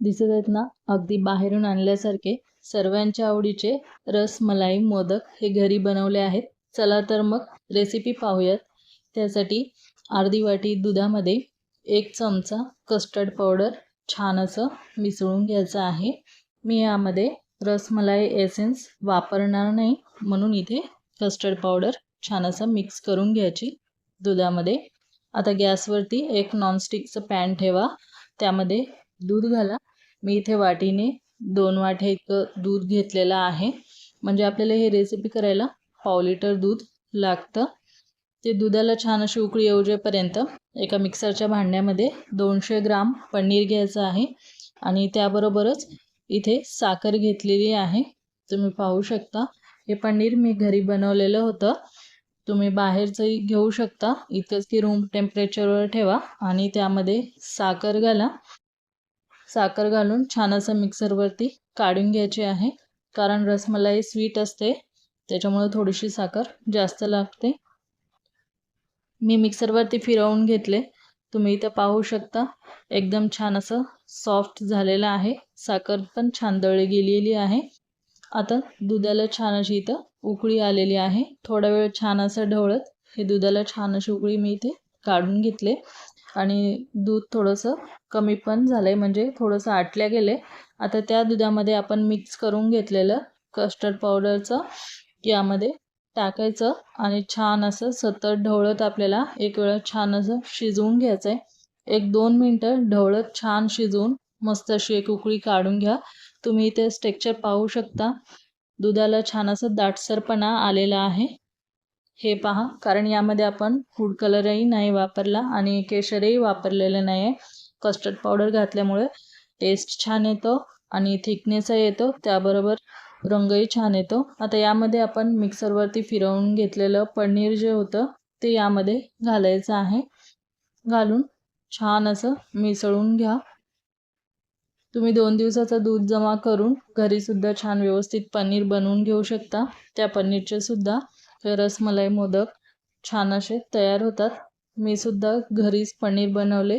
दिसत आहेत ना? अगदी बाहेरून आणल्यासारखे सर्वांच्या आवडीचे रसमलाई मोदक हे घरी बनवले आहेत. चला तर मग रेसिपी पाहूयात. त्यासाठी अर्धी वाटी दुधामध्ये एक चमचा कस्टर्ड पावडर छान असं मिसळून घ्यायचं आहे. मी यामध्ये रसमलाई एसेन्स वापरणार नाही म्हणून इथे कस्टर्ड पावडर छान असं मिक्स करून घ्यायची दुधामध्ये. आता गॅसवरती एक नॉनस्टिकचं पॅन ठेवा. त्यामध्ये दूध घाला. मी इथे वाटीने दोन वाट्या इतकं दूध घेतलेलं आहे. म्हणजे आपल्याला हे रेसिपी करायला पाव लिटर दूध लागतं. ते दुधाला छान अशी उकळी येऊजेपर्यंत एका मिक्सरच्या भांड्यामध्ये दोनशे ग्राम पनीर घ्यायचं आहे. आणि त्याबरोबरच इथे साखर घेतलेली आहे. तुम्ही पाहू शकता. हे पनीर मी घरी बनवलेलं होतं. तुम्ही बाहेरचंही घेऊ शकता. इतकंच की रूम टेम्परेचरवर ठेवा आणि त्यामध्ये साखर घाला. साखर घालून छान असं मिक्सरवरती काढून घ्यायची आहे. कारण रसमलाई स्वीट असते त्याच्यामुळे थोडीशी साखर जास्त लागते. मी मिक्सरवरती फिरवून घेतले. तुम्ही इथं पाहू शकता एकदम छान असं सॉफ्ट झालेलं आहे. साखर पण छान दळली गेलेली आहे. आता दुधाला छान अशी इथं उकळी आलेली आहे. थोडा वेळ छान असं ढवळत हे दुधाला छान अशी उकळी मी इथे काढून घेतले. आणि दूध थोडंसं कमी पण झालं आहे म्हणजे थोडंसं आटल्या गेले आता त्या दुधामध्ये आपण मिक्स करून घेतलेलं कस्टर्ड पावडरचं यामध्ये टाकायचं आणि छान असं सतत ढवळत आपल्याला एक वेळा छान असं शिजवून घ्यायचं आहे एक दोन मिनटं ढवळत छान शिजवून मस्त अशी एक उकळी काढून घ्या. तुम्ही इथे स्ट्रेक्चर पाहू शकता. दुधाला छान असं दाटसरपणा आलेला आहे. हे पहा कारण यामध्ये आपण फूड कलरही नाही वापरला आणि केशरही वापरलेलं नाही आहे कस्टर्ड पावडर घातल्यामुळे टेस्ट छान येतो आणि थिकनेसही येतो. त्याबरोबर रंगही छान येतो. आता यामध्ये आपण मिक्सरवरती फिरवून घेतलेलं पनीर जे होतं ते यामध्ये घालायचं आहे. घालून छान असं मिसळून घ्या. तुम्ही दोन दिवसाचं दूध जमा करून घरीसुद्धा छान व्यवस्थित पनीर बनवून घेऊ शकता. त्या पनीरचे सुद्धा रसमलाई मोदक छान असे तयार होतात. मी सुद्धा घरीच पनीर बनवले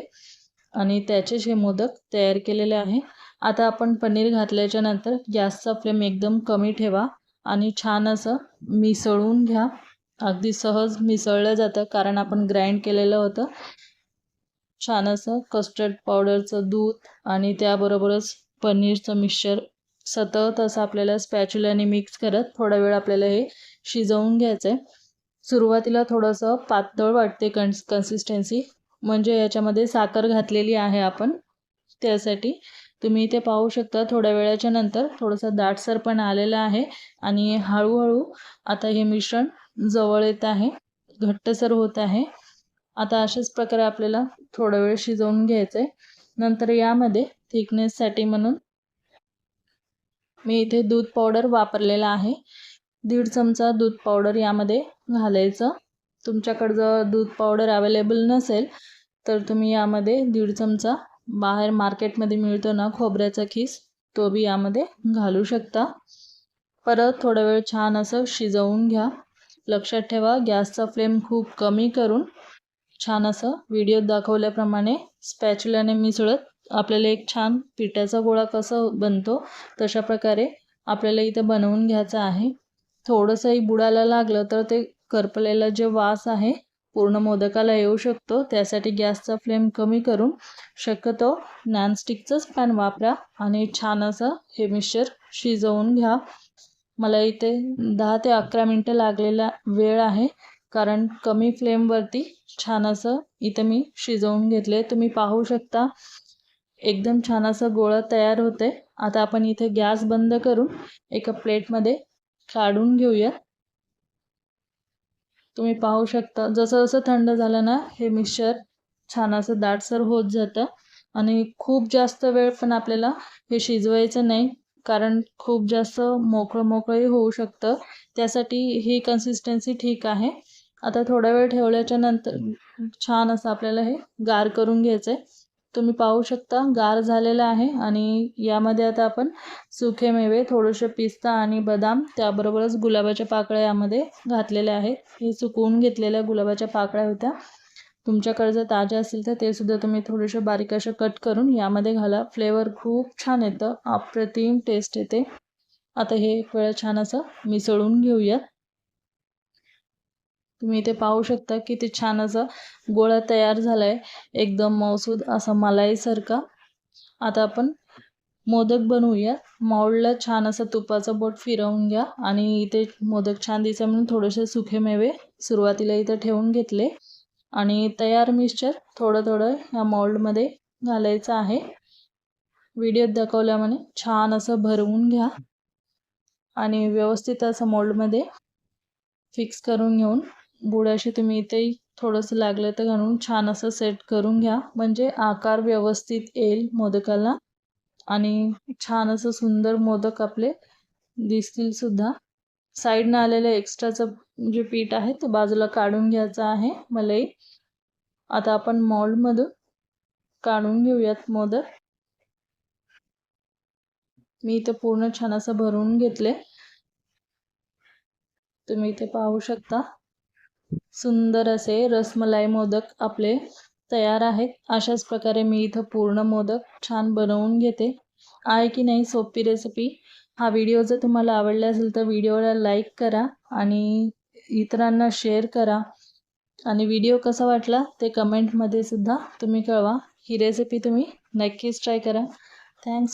आणि त्याचेच हे मोदक तयार केलेले आहे. आता आपण पनीर घातल्याच्या नंतर गॅसचा फ्लेम एकदम कमी ठेवा आणि छान असं मिसळून घ्या. अगदी सहज मिसळलं जातं कारण आपण ग्राइंड केलेलं होतं. छान असं कस्टर्ड पावडरचं दूध आणि त्याबरोबरच पनीरचं मिक्सचर सतत असं आपल्याला स्पॅच्युलाने मिक्स करत थोडा वेळ आपल्याला हे शिजवून घ्यायचं आहे सुरुवातीला थोडंसं पातळ वाटते कन्स कन्सिस्टन्सी म्हणजे याच्यामध्ये साखर घातलेली आहे आपण. त्यासाठी तुम्ही इथे पाहू शकता थोड्या वेळाच्या नंतर थोडंसं दाटसर पण आलेलं आहे. आणि हळूहळू आता हे मिश्रण जवळ येत आहे. घट्टसर होत आहे. आता अशाच प्रकारे आपल्याला थोडा वेळ शिजवून घ्यायचं आहे नंतर यामध्ये थिकनेससाठी म्हणून मी इथे दूध पावडर वापरलेला आहे. दीड चमचा दूध पावडर यामध्ये घालायचं. तुमच्याकडं जर दूध पावडर अवेलेबल नसेल तर तुम्ही यामध्ये दीड चमचा बाहेर मार्केटमध्ये मिळतो ना खोबऱ्याचा खीस तो बी यामध्ये घालू शकता. परत थोडा वेळ छान असं शिजवून घ्या. लक्षात ठेवा गॅसचा फ्लेम खूप कमी करून छान असं व्हिडिओत दाखवल्याप्रमाणे स्पॅच्युलाने मिसळत आपल्याला एक छान पिठाचा गोळा कसा बनतो तशा प्रकारे आपल्याला इथं बनवून घ्यायचं आहे. थोडंसंही बुडायला लागलं तर ते करपलेला जे वास आहे पूर्ण मोदकाला येऊ शकतो. त्यासाठी गॅसचा फ्लेम कमी करून शक्यतो नॉनस्टिकचंच पॅन वापरा आणि छान असं हे मिक्सचर शिजवून घ्या. मला इथे दहा ते अकरा मिनटं लागलेला वेळ आहे कारण कमी फ्लेमवरती छान असं इथं मी शिजवून घेतले तुम्ही पाहू शकता एकदम छान असं गोळा तयार होते आता आपण इथे गॅस बंद करून एका प्लेटमध्ये काढून घेऊया तुम्ही पाहू शकता जसं जसं थंड झालं ना हे मिक्सचर छान असं दाटसर होत जातं. आणि खूप जास्त वेळ पण आपल्याला हे शिजवायचं नाही कारण खूप जास्त मोकळं मोकळंही होऊ शकतं. त्यासाठी ही कन्सिस्टन्सी ठीक आहे. आता थोडा वेळ ठेवल्याच्या नंतर छान असं आपल्याला हे गार करून घ्यायचं आहे तुम्ही पाहू शकता गार झालेला आहे आणि यामध्ये आता आपण सुखे मेवे थोडेसे पिस्ता आणि बदाम त्याबरोबरच गुलाबाच्या पाकळ्या यामध्ये घातलेल्या आहेत. हे सुकवून घेतलेल्या गुलाबाच्या पाकळ्या होत्या. तुमच्याकडे जर ताज्या असतील तर ते सुद्धा तुम्ही थोडेसे बारीक असे कट करून यामध्ये घाला. फ्लेवर खूप छान येतं. अप्रतिम टेस्ट येते. आता हे एक वेळा छान असं मिसळून घेऊयात. तुम्ही इथे पाहू शकता की ते छान असं गोळा तयार झाला आहे एकदम मौसूद असा मलाईसारखा. आता आपण मोदक बनवूया. माऊळला छान असं तुपाचं बोट फिरवून घ्या आणि इथे मोदक छान दिसे म्हणून थोडेसे सुखे मेवे सुरुवातीला इथे ठेवून घेतले. आणि तयार मिक्सचर थोडं थोडं ह्या मोल्डमध्ये घालायचं आहे. व्हिडिओत दाखवल्यामुळे छान असं भरवून घ्या. आणि व्यवस्थित असं मोल्डमध्ये फिक्स करून घेऊन बुडाशी तुम्ही इथेही थोडंसं लागलं तर घालून छान असं सेट करून घ्या. म्हणजे आकार व्यवस्थित येईल मोदकाला आणि छान असं सुंदर मोदक आपले दिसतील सुद्धा. साईडनं आलेलं एक्स्ट्राचं जे पीठ आहे ते बाजूला काढून घ्यायचं आहे मलाही आता आपण मॉल्डमधून काढून घेऊयात मोदक. मी इथे पूर्ण छान असं भरून घेतले. तुम्ही इथे पाहू शकता. सुंदर असे रसमलाई मोदक आपले तयार आहेत. अशाच प्रकारे मी इथं पूर्ण मोदक छान बनवून घेते. आहे की नाही सोपी रेसिपी हा व्हिडिओ जर तुम्हाला आवडला असेल तर व्हिडिओला लाईक करा आणि इतरांना शेअर करा. आणि व्हिडिओ कसा वाटला ते कमेंटमध्ये सुद्धा तुम्ही कळवा. ही रेसिपी तुम्ही नक्कीच ट्राय करा. थँक्स